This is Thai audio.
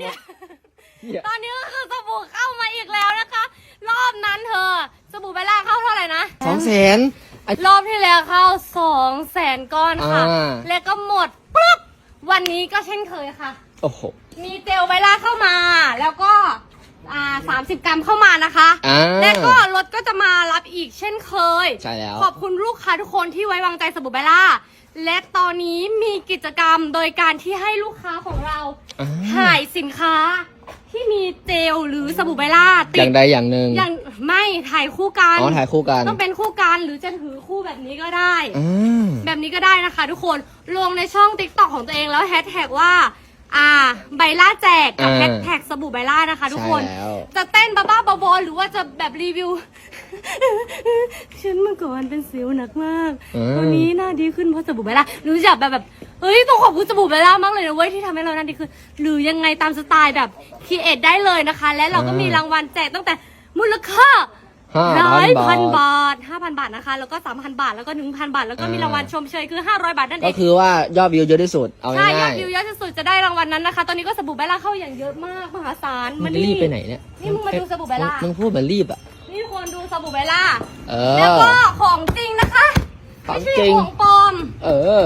เนี้ยเหี้ยตอนนี้ก็คือสบู่เข้ามาอีกแล้วนะคะ รอบนั้นเธอ สบู่เบลล่าเข้าเท่าไหร่นะ สองแสนรอบที่แล้วเข้าสองแสนก้อนค่ะ อ่า แล้วก็หมดปุ๊บวันนี้ก็เช่นเคยค่ะ โอ้โห มีเจลไวล่าเข้ามา แล้วก็อ่าสามสิบกรัมเข้ามานะคะ อ่าและก็รถก็จะมารับอีกเช่นเคย ใช่แล้ว ขอบคุณลูกค้าทุกคนที่ไว้วางใจสบู่ไบล่า และตอนนี้มี กิจกรรมโดยการที่ให้ลูกค้าของเราอ่า ถ่ายสินค้า ที่มีเจลหรือสบู่ไบล่าติอดย่างใดอย่างหนึ่งอย่างไม่ถ่ายคู่กัน อ๋อถ่ายคู่กันต้องเป็นคู่กันหรือจะถือคู่แบบนี้ก็ได้ อ่า แบบนี้ก็ได้นะคะทุกคน ลงในช่อง t ิ k t o k ของตัวเองแล้วแฮชแท็กว่า อ่าไบล่าแจกกับอ่า แฮชแท็กสบู่ไบล่านะคะ ทุกคน ใช่แล้ว จะเต้นบ้าๆบอๆหรือว่าจะแบบรีวิว ฉันเมื่อก่อนเป็นสิวหนักมากอืมวันนี้หน้าดีขึ้นเพราะสบู่ไบล่าหรือจะแบบแบบ เฮ้ยต้องขอบคุณสบู่ไบล่ามากเลยนะเว้ยที่ทำให้เราหน้าดีขึ้นหรือยังไงตามสไตล์แบบคีเอทได้เลยนะคะ และเราก็มีรางวัลแจกตั้งแต่มูลค่าห้าร้อยพัพันนบาท บาทห้าพันบาทนะคะ แล้วก็สามพันบาทแล้วก็หนึ่งพันบาท แล้วก็มีอ่ารรางวัลชมเชยคือห้าร้อยบาทนั่นเอก็ง คือว่ายอดวิวเยอะที่สุด เอาใช่ยอง่าดยวิวเยอะที่สุดจะได้รางวัลนั้นนะคะ ตอนนี้ก็สบู่ไบล่าเข้าอย่างเยอะมากมหาศาลๆมึงมาจะรีบไปไหนเนี่ยนี่มึงมาดูสบู่ไบล่า มึงพูดเหมือนรีบอะ นี่ทุกคนดูสบู่ไบล่า เอแล้วอ ก็ของจริงนะคะ ของไม่ใช่จริง ของปลอม เออ